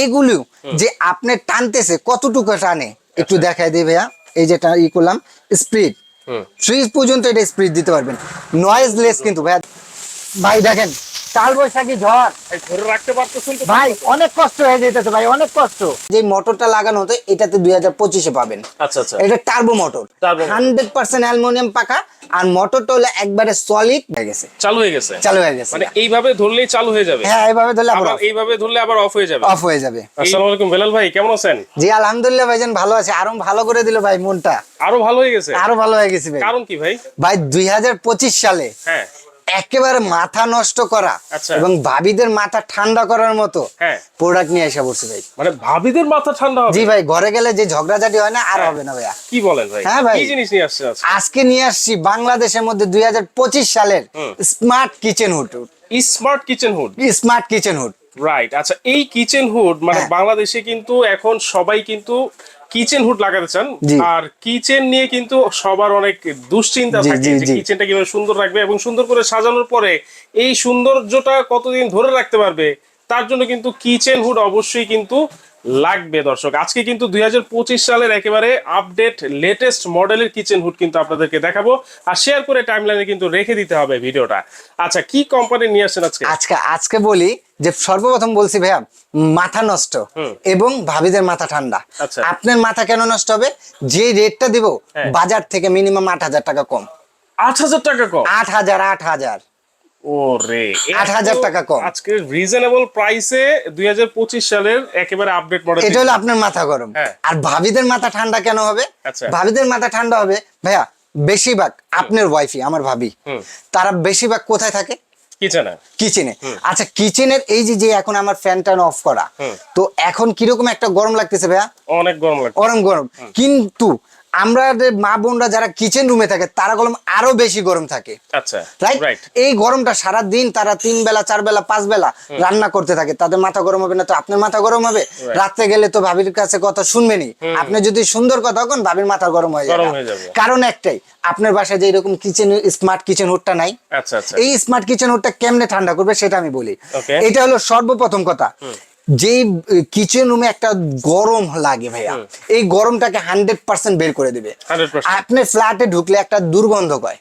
এইগুলো যে আপনি টানতেছে কতটুকু টানে একটু দেখাই দিই ভাইয়া। এই যেটা ই করলাম স্পিড। ফ্রিজ পর্যন্ত এটা স্পিড দিতে পারবেন। নয়েজলেস কিন্তু ভাইয়া। ভাই দেখেন কাল বৈশাখী ঝড় ধরে রাখতে পারতেছেন ভাই অনেক কষ্ট হয়ে যেতেছে ভাই অনেক কষ্ট। যে মোটরটা লাগানো হতো এটাতে দুই হাজার পঁচিশে পাবেন। আচ্ছা আচ্ছা। এটা turbo motor hundred percent aluminium পাকা আর মোটরটা হলো একবারে সলিড হয়ে গেছে। চালু হয়ে গেছে? চালু হয়ে গেছে। মানে এইভাবে ধরলেই চালু হয়ে যাবে? হ্যাঁ এইভাবে ধরলে আবার এইভাবে ধরলে আবার অফ হয়ে যাবে? অফ হয়ে যাবে। আসসালামু আলাইকুম বেলাল ভাই কেমন আছেন? জি আলহামদুলিল্লাহ ভাইজান ভালো আছে। আরও ভালো করে দিল ভাই মনটা। আরও ভালো হয়ে গেছে? আরও ভালো হয়ে গেছে ভাই। কারণ কি ভাই? ভাই দুই হাজার পঁচিশ সালে হ্যাঁ। একেবারে মাথা নষ্ট করা আচ্ছা। এবং ভাবিদের মাথা ঠান্ডা করার মতো হ্যাঁ। প্রোডাক্ট নিয়ে এসে পড়ছে ভাই। মানে ভাবিদের মাথা ঠান্ডা হবে? জি ভাই ঘরে গেলে যে ঝগড়াঝাটি হয় না আর হ্যাঁ। হবে না ভাইয়া। কি বলেন ভাই? হ্যাঁ ভাই। কি জিনিস নিয়ে আসছে আজকে? নিয়ে আসছি বাংলাদেশের মধ্যে দুই হাজার পঁচিশ সালের smart kitchen hood smart kitchen hood smart kitchen hood right আচ্ছা এই কিচেন হুড মানে হ্যাঁ। বাংলাদেশে কিন্তু এখন সবাই কিন্তু কিচেন হুড লাগাতে চান আর কিচেন নিয়ে কিন্তু সবার অনেক দুশ্চিন্তা থাকে যে কিচেনটা কীভাবে সুন্দর রাখবে এবং সুন্দর করে সাজানোর পরে এই সৌন্দর্যটা কতদিন ধরে রাখতে পারবে তার জন্য কিন্তু কিচেন হুড অবশ্যই কিন্তু লাগবে দর্শক। আজকে কিন্তু দুই হাজার পঁচিশ সালের একেবারে আপডেট লেটেস্ট মডেলের কিচেন হুড কিন্তু আপনাদেরকে দেখাবো আর শেয়ার করে টাইমলাইনে কিন্তু রেখে দিতে হবে ভিডিওটা। আচ্ছা কি কোম্পানি নিয়ে আসছেন আজকে? আজকে আজকে বলি যে সর্বপ্রথম বলছি ভাইয়া মাথা নষ্ট এবং ভাবিদের মাথা ঠান্ডা। আচ্ছা। আপনার মাথা কেন নষ্ট হবে? যে রেটটা দিব হ্যাঁ। বাজার থেকে মিনিমাম আট হাজার টাকা কম। আট হাজার টাকা কম? আট হাজার আট হাজার। ও রে 8,000 টাকা কম। আজকে রিজনেবল প্রাইসে দুই সালের একেবারে আপডেট মডেল এটা হলো আপনার মাথা গরম। হ্যাঁ। আর ভাবিদের মাথা ঠান্ডা কেন হবে? আচ্ছা। ভাবিদের মাথা ঠান্ডা হবে ভাইয়া বেশিরভাগ আপনার ওয়াইফই আমার ভাবি। তারা বেশিরভাগ কোথায় থাকে? কিচেনে কিচেনে আচ্ছা কিচেনের এই যে যে এখন আমার ফ্যান ট্যান অফ করা তো এখন কীরকম একটা গরম লাগতেছে ভাইয়া? অনেক গরম লাগে গরম। গরম কিন্তু আমরা মা বোনরা যারা কিচেন রুমে থাকে তারা গরম আরও বেশি গরম থাকে। আচ্ছা রাইট এই গরমটা সারা দিন তারা তিন বেলা চার বেলা পাঁচ বেলা রান্না করতে থাকে। তাদের মাথা গরম হবে না তো আপনার মাথা গরম হবে? রাত্রে গেলে তো ভাবির কাছে কথা শুনবেনি আপনি যদি সুন্দর কথা কোন ভাবির মাথা গরম হয়ে যাবে। কারণ একটাই আপনার বাসায় যে এরকম কিচেন স্মার্ট কিচেন হুডটা নাই আচ্ছা আচ্ছা। এই স্মার্ট কিচেন হুডটা কেমনে ঠান্ডা করবে সেটা আমি বলি। এটা হলো সর্বপ্রথম কথা। যেই কিচেন রুমে একটা গরম লাগে ভাইয়া। এই গরমটাকে হান্ড্রেড পার্সেন্ট বের করে দেবে। 100% আপনার ফ্ল্যাটে ঢুকলে একটা দুর্গন্ধ কয়।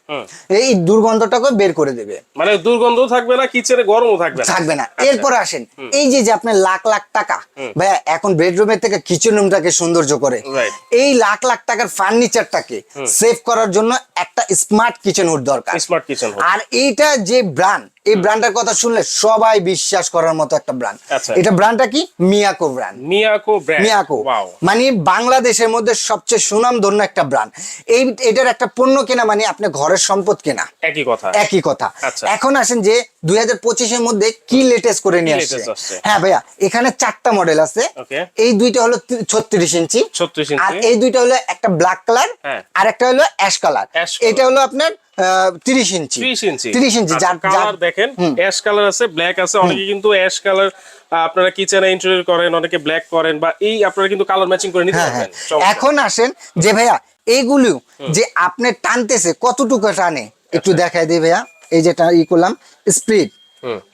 এই দুর্গন্ধটাকে বের করে দেবে। মানে দুর্গন্ধও থাকবে না কিচেনে গরমও থাকবে থাকবে না। আচ্ছা। এরপরে আসেন এই যে যে আপনার লাখ লাখ টাকা ভাইয়া এখন বেডরুমের থেকে কিচেন রুমটাকে সৌন্দর্য করে। এই লাখ লাখ টাকার ফার্নিচারটাকে সেভ করার জন্য একটা স্মার্ট কিচেন হুড দরকার। স্মার্ট কিচেন আর এইটা যে ব্র্যান্ড এই ব্র্যান্ডের কথা শুনলে সবাই বিশ্বাস করার মতো একটা ব্র্যান্ড আচ্ছা। এটা ব্র্যান্ডটা কি? Miyako brand Miyako brand Miyako মানে বাংলাদেশের মধ্যে সবচেয়ে সুনামধন্য একটা ব্র্যান্ড এই এটার একটা পণ্য কেনা মানে আপনি ঘরের সম্পদ কেনা। একই কথা। একই কথা। আচ্ছা। এখন আসেন যে দুই হাজার পঁচিশের মধ্যে কি লেটেস্ট করে নিয়ে আসছে? হ্যাঁ ভাইয়া এখানে চারটা মডেল আছে. এই দুইটা হলো ছত্রিশ ইঞ্চি। 36 ইঞ্চি। আর এই দুইটা হলো একটা ব্ল্যাক কালার। আর একটা হলো অ্যাশ কালার এটা হলো আপনার তিরিশ ইঞ্চি। 30 ইঞ্চি। তিরিশ ইঞ্চি কালার দেখেন অ্যাশ কালার আছে ব্ল্যাক আছে অনেকে কিন্তু অ্যাশ কালার আপনারা কিচেনে ইন্টেরিয়র করেন অনেকে ব্ল্যাক করেন বা এই আপনারা কিন্তু কালার ম্যাচিং করে নিতে হ্যাঁ হ্যাঁ। পারবেন এখন আসেন যে ভাইয়া এইগুলো যে আপনি টানতেছে কতটুকু টানে? একটু আচ্ছা। দেখাই দিই ভাইয়া এই যেটা ই করলাম স্পিড।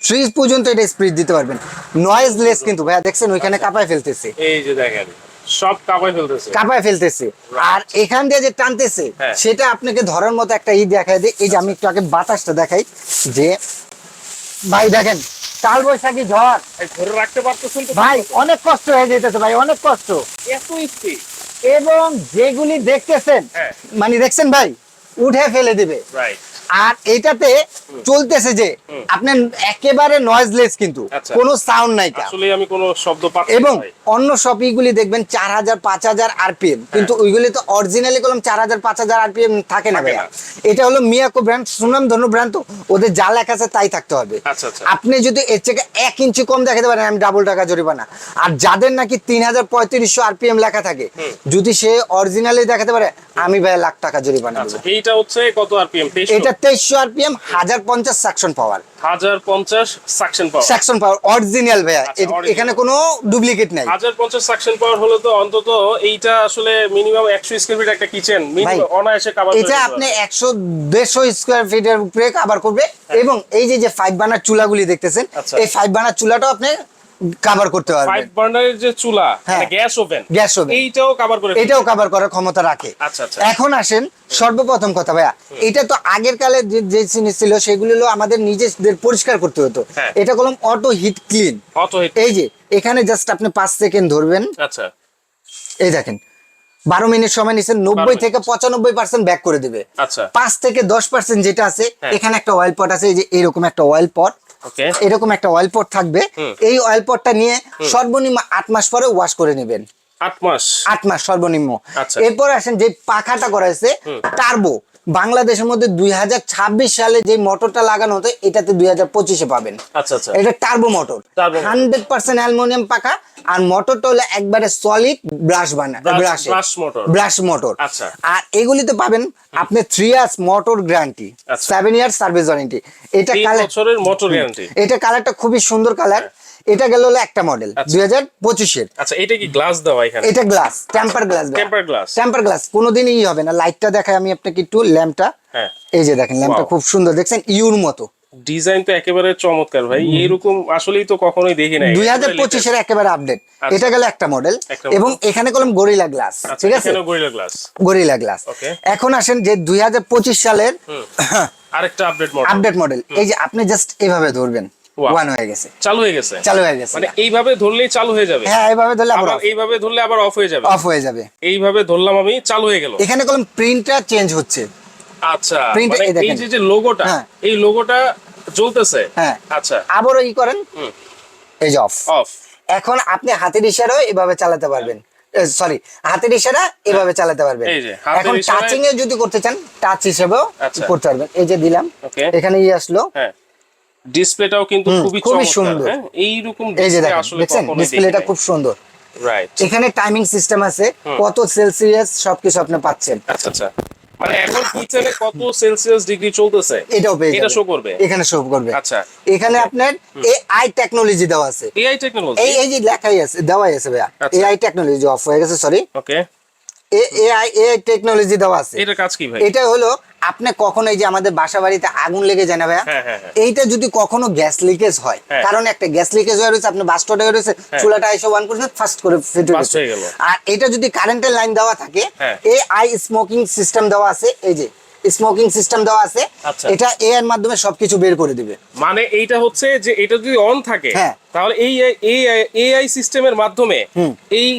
ফ্রিজ পর্যন্ত এটা স্পিড দিতে পারবেন। নয়েজলেস কিন্তু ভাইয়া দেখছেন ওইখানে আচ্ছা। কাঁপায় ফেলতেছে। এই যে দেখেন সব ফেলতেছে। কাঁপায় ফেলতেছে। আর এখান দিয়ে যে টানতেছে হ্যাঁ। সেটা আপনাকে ধরার মতো একটা ই দিই এই যে আমি একটু আগে বাতাসটা দেখাই যে ভাই দেখেন কাল বৈশাখী ঝড় ধরে রাখতে পারতেছেন ভাই অনেক কষ্ট হয়ে যেতেছে ভাই অনেক কষ্ট। এত স্পিড। এবং যেগুলি দেখতেছেন হ্যাঁ। মানে দেখছেন ভাই উঠে ফেলে দিবে। আর এটাতে চলতেছে যে আপনার একেবারে নয়েজলেস কিন্তু। আচ্ছা। কোনো সাউন্ড নাই আসলে আমি কোনো শব্দ পাচ্ছি এবং। অন্য শপিগুলি দেখবেন চার হাজার পাঁচ হাজার আরপিএম কিন্তু ওইগুলি তো অরিজিনালি কলম চার হাজার পাঁচ হাজার আরপিএম থাকে না ভাইয়া। এটা হলো মিয়াকো ব্র্যান্ড সুনাম ধন্য ব্র্যান্ড তো। ওদের যা লেখা আছে তাই থাকতে হবে। আচ্ছা, আচ্ছা। আপনি যদি এর থেকে এক ইঞ্চি কম দেখাতে পারেন আমি ডাবল টাকা জরিমানা। আর যাদের নাকি তিন হাজার পঁয়ত্রিশশো আরপিএম লেখা থাকে যদি সে অরিজিনালি দেখাতে পারে আমি ভাই লাখ টাকা জরিমানা এটা দেবো। এইটা হচ্ছে কত আরপিএম এটা তেইশশো আরপিএম হাজার পঞ্চাশ সাকশন পাওয়ার হাজার পঞ্চাশ suction power suction power original ভাইয়া। আচ্ছা। এখানে কোনো ডুপ্লিকেট নাই। সাকশন পাওয়ার হলে তো অন্তত এইটা আসলে মিনিমাম স্কোয়ার ফিট একটা কিচেন অনায়াসে কাবার এটা আপনি স্কোয়ার ফিটের উপরে কাভার করবে। এবং এই যে যে ফাইভ বানার চুলাগুলি দেখতেছেন আচ্ছা। এই ফাইভ বানার চুলাটাও আপনি কভার করতে ফাইভ বার্নারের যে চুলা। গ্যাস ওভেন গ্যাস ওভেন এইটাও কভার করে এটাও কভার করার ক্ষমতা রাখে। আচ্ছা, আচ্ছা। এখন আসেন সর্বপ্রথম কথা ভাইয়া এটা তো আগের কালে যে জিনিস ছিল সেগুলো আমাদের নিজেদের পরিষ্কার করতে হতো। হ্যাঁ। এটা করলাম auto heat clean auto heat এই যে এখানে জাস্ট আপনি পাঁচ সেকেন্ড ধরবেন। আচ্ছা। এই দেখেন বারো মিনিট সময় নিচ্ছেন নব্বই থেকে পঁচানব্বই পার্সেন্ট ব্যাক করে দিবে। আচ্ছা। পাঁচ থেকে দশ পার্সেন্ট যেটা আছে হ্যাঁ। এখানে একটা অয়েল পট আছে এই যে এরকম একটা অয়েল পট এরকম একটা অয়েল পট থাকবে। এই অয়েল পটটা নিয়ে সর্বনিম্ন আট মাস পরে ওয়াশ করে নেবেন। আট মাস? আট মাস সর্বনিম্ন। আচ্ছা। এরপর আসেন যে পাখাটা করা হয়েছে টার্বো বাংলাদেশের মধ্যে দুই হাজার ছাব্বিশ সালে যে মোটরটা লাগানো হতো এটাতে দুই হাজার পঁচিশে পাবেন। আচ্ছা আচ্ছা। এটা turbo motor hundred percent aluminium পাকা আর মোটরটা হলো একবারে সলিড ব্রাশ বানা ব্রাশ মোটর আচ্ছা। আর এগুলিতে পাবেন আপনি three years motor guarantee. Seven years service warranty এটা কালার মোটর গ্যারান্টি এটা কালারটা খুবই সুন্দর কালার এটা গেল হলো একটা মডেল আচ্ছা। দুই হাজার পঁচিশের। আচ্ছা এটা কি গ্লাস দেওয়া এখানে? এটা glass temper glass temper glass temper glass কোনোদিনই হবে না। লাইটটা দেখাই আমি আপনাকে একটু ল্যাম্পটা হ্যাঁ। এই যে দেখেন ল্যাম্পটা খুব সুন্দর। দেখছেন ইউর মতো। ডিজাইন তো একেবারে চমৎকার ভাই। এইরকম আসলেই তো কখনোই দেখি নাই। দুই হাজার পঁচিশের একেবারে আপডেট আচ্ছা। এটা গেল একটা মডেল এবং এখানে কলম গরিলা গ্লাস ঠিক আছে? Gorilla Glass Gorilla Glass. এখন আসেন যে দুই হাজার পঁচিশ সালের আরেকটা আপডেট মডেল আপডেট মডেল এই যে আপনি জাস্ট এইভাবে ধরবেন. ওয়ান হয়ে গেছে। চালু হয়ে গেছে? চালু হয়ে গেছে মানে এইভাবে ধরলেই চালু হয়ে যাবে? হ্যাঁ এইভাবে ধরলে আবার এইভাবে ধরলে আবার অফ হয়ে যাবে? অফ হয়ে যাবে। এইভাবে ধরলাম আমি চালু হয়ে গেল। এখানে কলম প্রিন্টটা চেঞ্জ হচ্ছে। আচ্ছা Print মানে এই যে যে লোগোটা হ্যাঁ। এই লোগোটা জ্বলতেছে? হ্যাঁ। আচ্ছা। আবারও ই করেন। এই যে অফ অফ এখন আপনি হাতের ইশারাও এভাবে চালাতে পারবেন। সরি হাতের ইশারা এভাবে চালাতে পারবেন। এখন টাচিং এ যদি করতে চান টাচ হিসেবেও আচ্ছা। করতে পারবেন। এই যে দিলাম এখানে ই আসলো। হ্যাঁ। ডিসপ্লেটাও কিন্তু খুবই সুন্দর। হ্যাঁ? এইরকম আসলে ডিসপ্লেটা খুব সুন্দর। রাইট এখানে টাইমিং সিস্টেম আছে কত সেলসিয়াস সবকিছু আপনি পাচ্ছেন। আচ্ছা আচ্ছা। মানে এখন কিচেনে কত সেলসিয়াস ডিগ্রি চলতেছে? এটাও পেয়ে এটা যাবেন। শো করবে? এখানে শো করবে। আচ্ছা। এখানে আপনার এআই টেকনোলজি দেওয়া আছে। এআই টেকনোলজি এই এই যে লেখাই আছে দেওয়াই আছে ভাইয়া। আচ্ছা। এআই টেকনোলজি অফ হয়ে গেছে sorry okay AI AI technology দেওয়া আছে। এটা কাজ কি ভাই? এটা হলো আপনি কখনো এই যে আমাদের বাসা বাড়িতে আগুন লেগে যায় না ভাইয়া হ্যাঁ, হ্যাঁ, হ্যাঁ। এইটা যদি কখনো গ্যাস লিকেজ হয়। কারণ একটা গ্যাস লিকেজ হয়ে রয়েছে আপনি বাস্টটা হয়ে রয়েছে চুলাটা এসে ওয়ান করছেন ফার্স্ট করে ফিট গেল। আর এটা যদি কারেন্টের লাইন দেওয়া থাকে। এ আই স্মোকিং সিস্টেম দেওয়া আছে এই যে স্মোকিং সিস্টেম দেওয়া আছে আচ্ছা। এটা এ এর মাধ্যমে সবকিছু বের করে দিবে মানে এইটা হচ্ছে যে এটা যদি অন থাকে হ্যাঁ। তাহলে এই এআই সিস্টেমের মাধ্যমে এই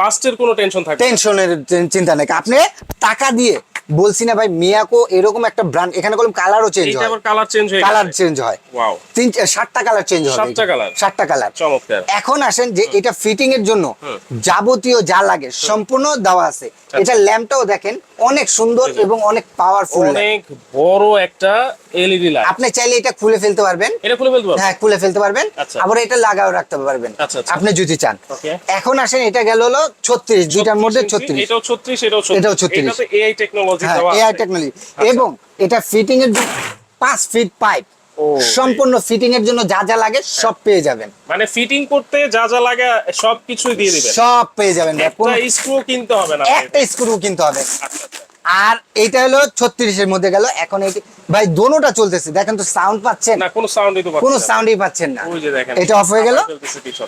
বাস্টের কোনো টেনশন থাকে। টেনশনের চিন্তা নেই আপনি টাকা দিয়ে বলছি না ভাই মিয়াকো এরকম একটা ব্র্যান্ড এখানে কোনো কালারও চেঞ্জ হয়। আবার কালার চেঞ্জ হয় কালার চেঞ্জ হয়। ওয়াও তিন সাতটা কালার চেঞ্জ হবে সাতটা কালার সাতটা কালার চমৎকার। এখন আসেন যে এটা ফিটিং এর জন্য যাবতীয় যা লাগে সম্পূর্ণ দেওয়া আছে। আচ্ছা। এটা ল্যাম্পটাও দেখেন অনেক সুন্দর এবং অনেক পাওয়ারফুল অনেক বড় একটা এলইডি লাইট আপনি চাইলে এটা খুলে ফেলতে পারবেন। এটা খুলে ফেলতে পারব হ্যাঁ খুলে ফেলতে পারবেন। আচ্ছা। আবার এটা লাগাও রাখতে পারবেন। আচ্ছা, আচ্ছা। আপনি যদি চান। এখন আসেন এটা গেল হলো ছত্রিশ দুইটার মধ্যে 36 এটাও 36 এটাও 36 এটাও 36 এটাতে এআই টেকনোলজি হ্যাঁ দেওয়া এআই টেকনোলজি এবং এটা ফিটিং এর জন্য পাঁচ ফিট পাইপ সম্পূর্ণ ফিটিং এর জন্য যা যা লাগে সব পেয়ে যাবেন। মানে ফিটিং করতে যা যা লাগে সব কিছুই দিয়ে দিবেন। সব পেয়ে যাবেন। একটা স্ক্রু কিনতে হবে না একটা স্ক্রু কিনতে হবে। আর এটা হলো ছত্রিশের মধ্যে গেল। এখন এই ভাই দোনোটা চলতেছে। দেখেন তো সাউন্ড পাচ্ছেন? না কোনো সাউন্ডই তো পাচ্ছি কোনো সাউন্ডই পাচ্ছেন না। ওই যে দেখেন এটা অফ হয়ে গেল।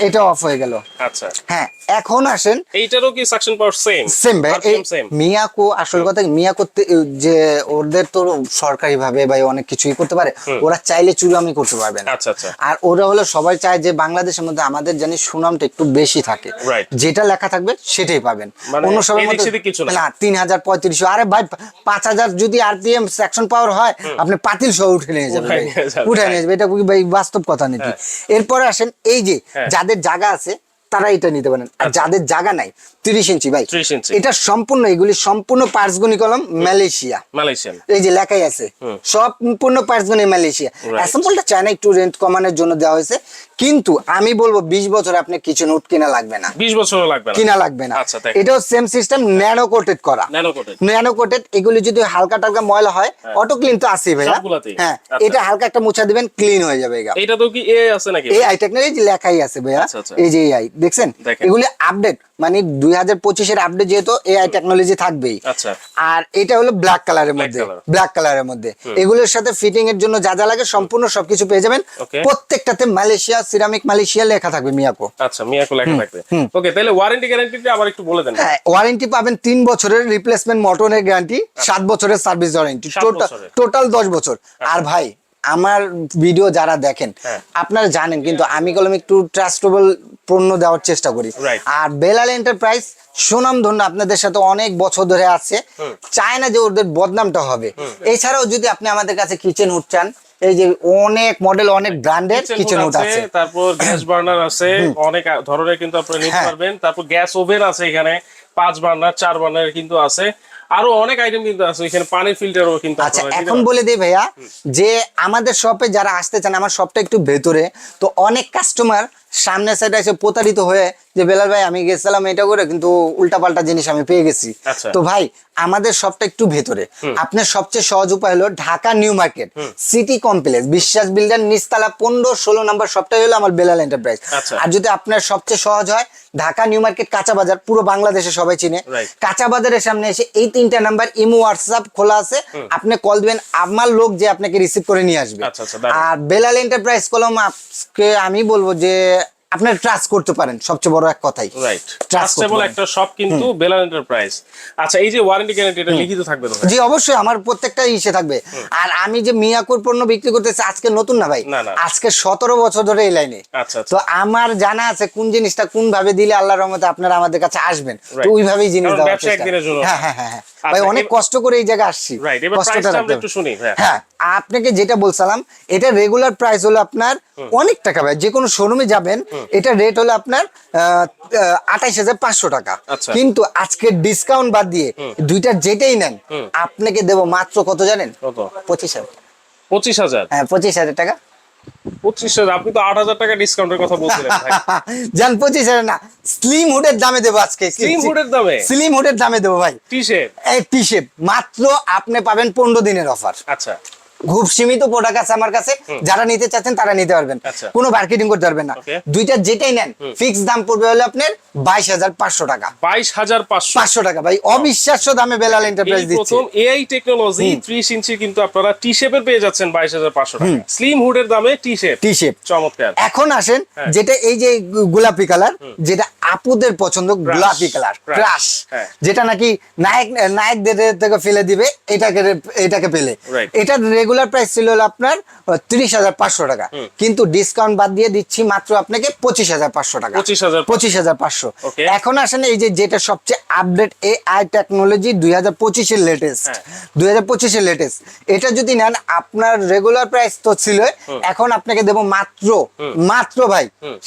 এটা অফ হয়ে গেল। আচ্ছা। হ্যাঁ এখন আসেন। এইটারও কি সাকশন পাওয়ার সেম সেম ভাই মিয়াকো আসল কথা মিয়াকো যে ওদের তো সরকারি ভাবে ভাই অনেক কিছুই করতে পারে ওরা চাইলে চুরামি করতে পারবে না। আচ্ছা আচ্ছা। আর ওরা হলো সবাই চায় যে বাংলাদেশের মধ্যে আমাদের জানি সুনামটা একটু বেশি থাকে। যেটা লেখা থাকবে সেটাই পাবেন। মানে অন্য সবার মধ্যে না। না তিন হাজার পঁয়ত্রিশশো আরে ভাই পাঁচ হাজার যদি আরপিএম সেকশন পাওয়ার হয় আপনি পাতিল সহ উঠে নিয়ে যাবেন উঠে। নিয়ে যাবে, হ্যাঁ। এটা ভাই বাস্তব কথা নাকি এরপরে আসেন এই যে হ্যাঁ। যাদের জায়গা আছে তারা এটা নিতে পারেন। আর আচ্ছা। যাদের জায়গা নাই তিরিশ ইঞ্চি ভাই। 30 ইঞ্চি। এটা সম্পূর্ণ এগুলি সম্পূর্ণ পার্টস গুনি কলম মালয়েশিয়া। মালয়েশিয়ান। এই যে লেখাই আছে সম্পূর্ণ পার্টস গুনি মালয়েশিয়া। অ্যাসেম্বলটা চায়না একটু রেন্ট কমানোর জন্য দেওয়া হয়েছে। কিন্তু আমি বলব বিশ বছর আপনি কিচেন উড কিনা লাগবে না। 20 বছরও লাগবে কিনা লাগবে না। আচ্ছা, এটাও সেম সিস্টেম ন্যানো কোটেড করা। ন্যানো কোটেড এগুলি যদি হালকা টালকা ময়লা হয় অটো ক্লিন তো ভাইয়া। সবগুলাতেই? হ্যাঁ আচ্ছা। এটা হালকা একটা মুছা দিবেন ক্লিন হয়ে যাবে এইটা তো কি এ আছে নাকি? এই আই টেকনোলজি লেখাই আছে ভাইয়া। এই যে এই আই দেখছেন? এগুলি আপডেট মানে দুই হাজার পঁচিশের আপডেট যেহেতু এআই টেকনোলজি থাকবেই। আচ্ছা। আর এটা হলো ব্ল্যাক কালারের মধ্যে। ব্ল্যাক কালারের মধ্যে। এগুলোর সাথে ফিটিং এর জন্য যা যা লাগে সম্পূর্ণ সবকিছু পেয়ে যাবেন। প্রত্যেকটাতে মালয়েশিয়া সিরামিক মালয়েশিয়া লেখা থাকবে মিয়াকো। আচ্ছা মিয়াকো লেখা থাকবে। ওকে তাহলে ওয়ারেন্টি গ্যারান্টিটা আবার একটু বলে দেন। হ্যাঁ ওয়ারেন্টি পাবেন তিন বছরের রিপ্লেসমেন্ট মটনের গ্যারান্টি সাত বছরের সার্ভিস ওয়ারেন্টি টোটাল টোটাল দশ বছর। আর ভাই আমার ভিডিও যারা দেখেন হ্যাঁ। আপনারা জানেন কিন্তু আমি কলম একটু ট্রাস্টেবল পণ্য দেওয়ার চেষ্টা করি। আর বেলাল এন্টারপ্রাইজ সুনাম ধন্য আপনাদের সাথে অনেক বছর ধরে আছে। চায় না যে ওদের বদনামটা হবে। এছাড়াও যদি আপনি আমাদের কাছে কিচেন হুড চান এই যে অনেক মডেল অনেক ব্র্যান্ডের কিচেন হুড আছে তারপর গ্যাস বার্নার আছে অনেক ধরনের কিন্তু আপনি নিতে হ্যাঁ। পারবেন। তারপর গ্যাস ওভেন আছে এখানে পাঁচ বার্নার চার বার্নার কিন্তু আছে। আরও অনেক আইটেম কিন্তু আছে এখানে পানির ফিল্টারও কিন্তু আচ্ছা এখন বলে দিই ভাইয়া যে আমাদের শপে যারা আসতে চান আমার শপটা একটু ভেতরে তো অনেক কাস্টমার সামনের সাইডে এসে প্রতারিত হয়ে যে বেলাল ভাই আমি গেছিলাম এটা করে কিন্তু উল্টাপাল্টা জিনিস আমি পেয়ে গেছি। আচ্ছা। তো ভাই আমাদের শপটা একটু ভেতরে। আপনার সবচেয়ে সহজ উপায় হলো Dhaka new market city complex Biswas builder নিচতলা পনেরো ষোলো নাম্বার সবটাই হলো আমার বেলাল এন্টারপ্রাইজ আচ্ছা। আর যদি আপনার সবচেয়ে সহজ হয় ঢাকা নিউ মার্কেট কাঁচা বাজার পুরো বাংলাদেশে সবাই চিনে। কাঁচা বাজারের সামনে এসে এই তিনটা নাম্বার ইমো হোয়াটসঅ্যাপ খোলা আছে। আপনি কল দিবেন আমার লোক যে আপনাকে রিসিভ করে নিয়ে আসবে। আচ্ছা। আর বেলাল এন্টারপ্রাইজ কলম আজকে আমি বলব যে আপনার ট্রাস্ট করতে পারেন সবচেয়ে বড় এক কথাই। রাইট ট্রাস্টেবল একটা শপ কিন্তু বেলাল এন্টারপ্রাইজ আচ্ছা এই যে ওয়ারেন্টি গ্যারান্টি এটা লিখিত থাকবে তো জি অবশ্যই আমার প্রত্যেকটা ইসে থাকবে। আর আমি যে মিয়াকুর পণ্য বিক্রি করতেছি আজকে নতুন না ভাই। আজকে সতেরো বছর ধরে এই লাইনে আচ্ছা আচ্ছা। তো আমার জানা আছে কোন জিনিসটা কোন ভাবে দিলে আল্লাহর রহমতে আপনারা আমাদের কাছে আসবেন। তো ওইভাবেই জিনিস দেওয়ার ব্যবসা একদিনের জন্য। হ্যাঁ হ্যাঁ হ্যাঁ হ্যাঁ। ভাই অনেক কষ্ট করে এই জায়গায় আসছি। হ্যাঁ। হ্যাঁ আপনাকে যেটা বলছিলাম এটা রেগুলার প্রাইস হলো আপনার অনেক টাকা ভাই যে কোনো শোরুমে যাবেন এটা রেট হলো আপনার আঠাইশ হাজার পাঁচশো টাকা। আচ্ছা। কিন্তু আজকে ডিসকাউন্ট বাদ দিয়ে দুইটার যেটাই নেন আপনাকে দেবো মাত্র কত জানেন? পঁচিশ হাজার। পঁচিশ হাজার? হ্যাঁ পঁচিশ হাজার টাকা। পঁচিশ হাজার আপনি তো আট হাজার টাকা ডিসকাউন্টের কথা বলছিলেন জান পঁচিশ হাজার না স্লিম হুডের দামে দেবো আজকে। স্লিম হুডের দামে? স্লিম হুডের দামে দেবো ভাই। টি শেপ এই টি শেপ মাত্র আপনি পাবেন পনেরো দিনের অফার আচ্ছা। খুব সীমিত প্রোডাক্ট আছে আমার কাছে। যারা নিতে চাচ্ছেন তারা নিতে পারবেন। আচ্ছা। কোনো মার্কেটিং করতে পারবেন না। দুইটা যেটাই নেন ফিক্স দাম পড়বে হলো আপনার বাইশ হাজার পাঁচশো টাকা। বাইশ হাজার পাঁচশো। পাঁচশো টাকা ভাই অবিশ্বাস্য দামে বেলাল এন্টারপ্রাইজ দিচ্ছে। এআই টেকনোলজি ত্রিশ ইঞ্চি কিন্তু আপনারা টি শেপের পেয়ে যাচ্ছেন বাইশ হাজার পাঁচশো টাকা। স্লিম হুডের দামে টি শেপ টি শেপ চমৎকার। এখন আসেন হ্যাঁ। যেটা এই যে গোলাপি কালার যেটা আপুদের পছন্দ গোলাপি কালার ক্রাশ হ্যাঁ। যেটা নাকি নায়ক নায়কদের থেকে ফেলে দিবে এটাকে এটাকে পেলে। এটা এটার রেগুলার প্রাইস ছিল হলো আপনার তিরিশ হাজার পাঁচশো টাকা। কিন্তু ডিসকাউন্ট বাদ দিয়ে দিচ্ছি মাত্র আপনাকে পঁচিশ হাজার পাঁচশো টাকা। 25,500 পঁচিশ। হাজার পাঁচশো। এখন আসেন এই যে যেটা সবচেয়ে আপডেট এ আই টেকনোলজি দুই হাজার পঁচিশের লেটেস্ট হ্যাঁ। দুই হাজার পঁচিশের লেটেস্ট এটা যদি নেন আপনার রেগুলার প্রাইস তো ছিল। এখন আপনাকে দেবো মাত্র মাত্র ভাই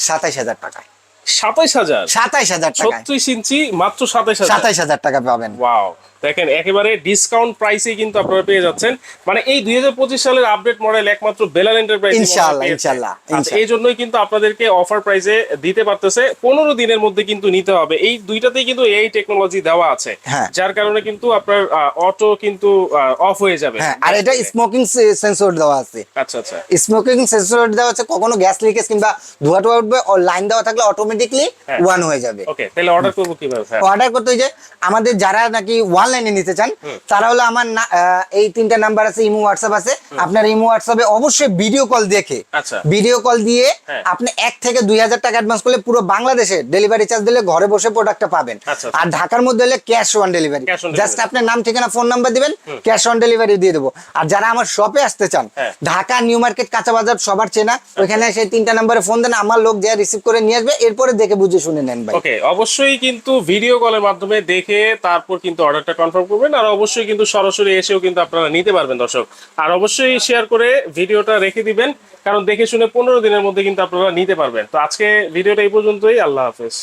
সাতাইশ হাজার টাকা। সাতাইশ হাজার? সাতাইশ হাজার টাকা ইঞ্চি মাত্র সাতাইশ সাতাইশ হাজার টাকা পাবেন। ওয়াও দেখেন একেবারে ডিসকাউন্ট প্রাইসে কিন্তু আপনারা পেয়ে যাচ্ছেন। মানে এই দুই সালের আপডেট মডেল একমাত্র বেলার এন্টারপ্রাইজ ইনশাআল্লাহ, ইনশাআল্লাহ, আচ্ছা এই জন্যই কিন্তু আপনাদেরকে অফার প্রাইসে দিতে পারতেছে। পনেরো দিনের মধ্যে কিন্তু নিতে হবে। এই দুইটাতেই কিন্তু এই টেকনোলজি দেওয়া আছে। হ্যাঁ। যার কারণে কিন্তু আপনার অটো কিন্তু অফ হয়ে যাবে। হ্যাঁ আর এটা স্মোকিং সেন্সর দেওয়া আছে। আচ্ছা আচ্ছা। স্মোকিং সেন্সর দেওয়া আছে কখনো গ্যাস লিকেজ কিংবা ধোয়া টোয়া উঠবে লাইন দেওয়া থাকলে অটোমেটিকলি হ্যাঁ। ওয়ান হয়ে যাবে। ওকে তাহলে অর্ডার করব কীভাবে হ্যাঁ অর্ডার করতে যে আমাদের যারা নাকি ওয়ান লাইনে নিতে চান তারা হলো আমার এই তিনটা নাম্বার আছে ইমো হোয়াটসঅ্যাপ আছে আপনার ইমো হোয়াটসঅ্যাপে অবশ্যই ভিডিও কল দেখে আচ্ছা। ভিডিও কল দিয়ে হ্যাঁ। আপনি এক থেকে দুই হাজার টাকা অ্যাডভান্স করলে পুরো বাংলাদেশে ডেলিভারি চার্জ দিলে ঘরে বসে প্রোডাক্টটা পাবেন আচ্ছা, আচ্ছা। আর ঢাকার মধ্যে হলে ক্যাশ অন ডেলিভারি জাস্ট। আপনার নাম ঠিকানা ফোন নাম্বার দিবেন ক্যাশ অন ডেলিভারি দিয়ে দেবো আর যারা আমার শপে আসতে চান হ্যাঁ। ঢাকা নিউ মার্কেট কাঁচা বাজার সবার চেনা ওইখানে সেই তিনটা নাম্বারে ফোন দেন আমার লোক যা রিসিভ করে নিয়ে আসবে এরপরে দেখে বুঝে শুনে নেন ভাই ওকে অবশ্যই কিন্তু ভিডিও কলের মাধ্যমে দেখে তারপর কিন্তু অর্ডারটা কনফার্ম করবেন, আর অবশ্যই কিন্তু সরাসরি এসেও কিন্তু আপনারা নিতে পারবেন দর্শক। আর অবশ্যই শেয়ার করে ভিডিওটা রেখে দিবেন, কারণ দেখে শুনে পনেরো দিনের মধ্যে কিন্তু আপনারা নিতে পারবেন। তো আজকে ভিডিওটা এই পর্যন্তই, আল্লাহ হাফেজ।